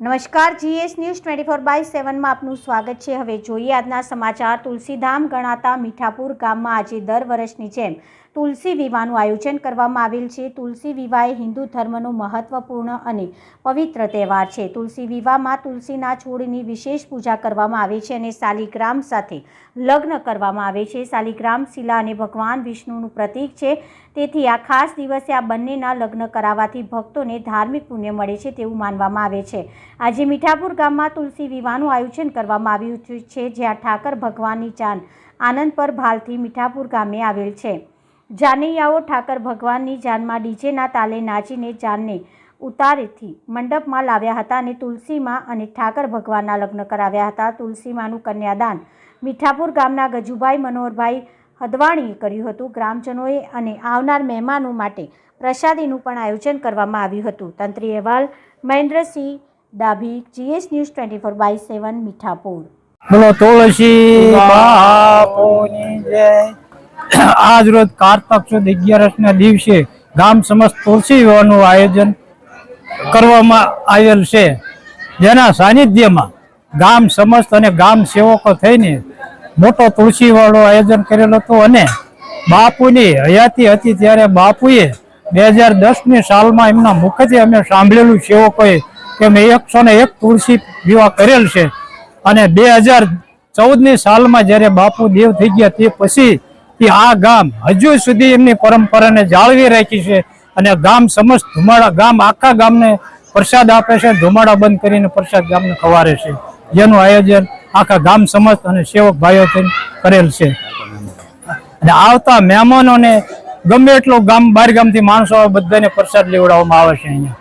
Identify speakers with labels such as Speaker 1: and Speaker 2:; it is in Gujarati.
Speaker 1: નમસ્કાર, GS news twenty four by સેવનમાં આપનું સ્વાગત છે. હવે જોઈએ આજના સમાચાર. તુલસીધામ ગણાતા મીઠાપુર ગામમાં આજે દર વર્ષની જેમ તુલસી વિવાહનું આયોજન કરવામાં આવેલ છે. તુલસી વિવાહ એ હિન્દુ ધર્મનો મહત્વપૂર્ણ અને પવિત્ર તહેવાર છે. તુલસી વિવાહમાં તુલસીના છોડની વિશેષ પૂજા કરવામાં આવે છે અને શાલિગ્રામ સાથે લગ્ન કરવામાં આવે છે. શાલિગ્રામ શિલા અને ભગવાન વિષ્ણુનું પ્રતીક છે. તેથી આ ખાસ દિવસે આ બંનેના લગ્ન કરાવવાથી ભક્તોને ધાર્મિક પુણ્ય મળે છે તેવું માનવામાં આવે છે. આજે મીઠાપુર ગામમાં તુલસી વિવાહનું આયોજન કરવામાં આવ્યું છે જ્યાં ઠાકર ભગવાનની જાન આનંદ પર ભાલથી મીઠાપુર ગામે આવેલ છે. જાનૈયાઓ ઠાકર ભગવાનની જાનમાં ડીજેના તાલે નાચીને જાનને ઉતારેથી મંડપમાં લાવ્યા હતા અને તુલસીમાં અને ઠાકર ભગવાનના લગ્ન કરાવ્યા હતા. તુલસીમાનું કન્યાદાન મીઠાપુર ગામના ગજુભાઈ મનોહરભાઈ હદવાણીએ કર્યું હતું. ગ્રામજનોએ અને આવનાર મહેમાનો માટે પ્રસાદીનું પણ આયોજન કરવામાં આવ્યું હતું. તંત્રી અહેવાલ Mahendrasinh Dabhi GS news twenty four by seven Mithapur.
Speaker 2: બોલો તુલસી આજ રોજ કારતક સુદ અગિયારસ ના દિવસે ગામ સમસ્ત તુલસી વિવાહનું આયોજન કરવામાં આવેલ છે. જેના સાનિધ્યમાં ગામ સમસ્ત અને ગામ સેવકો થઈને મોટો તુલસી વાળો આયોજન કરેલું હતું અને બાપુની હયાતી હતી ત્યારે બાપુએ બે હજાર દસની સાલમાં એમના મુખેથી અમે સાંભળેલું સેવકોએ કે મેં એકસો ને એક તુલસી વિવાહ કરેલ છે. અને બે હજાર ચૌદની સાલમાં જ્યારે બાપુ દેવ થઈ ગયા તે પછી આ ગામ હજુ સુધી એમની પરંપરાને જાળવી રાખી છે અને ગામ સમસ્ત ધુમાડા ગામ આખા ગામને પ્રસાદ આપે છે. ધુમાડા બંધ કરીને પ્રસાદ ગામને ખવારે છે. જેનું આયોજન આખા ગામ સમસ્ત અને સેવક ભાઈઓ થઈને કરેલ છે. અને આવતા મહેમાનોને ગમે એટલું ગામ બહાર ગામથી માણસો બધાને પ્રસાદ લેવડાવવામાં આવે છે અહીંયા.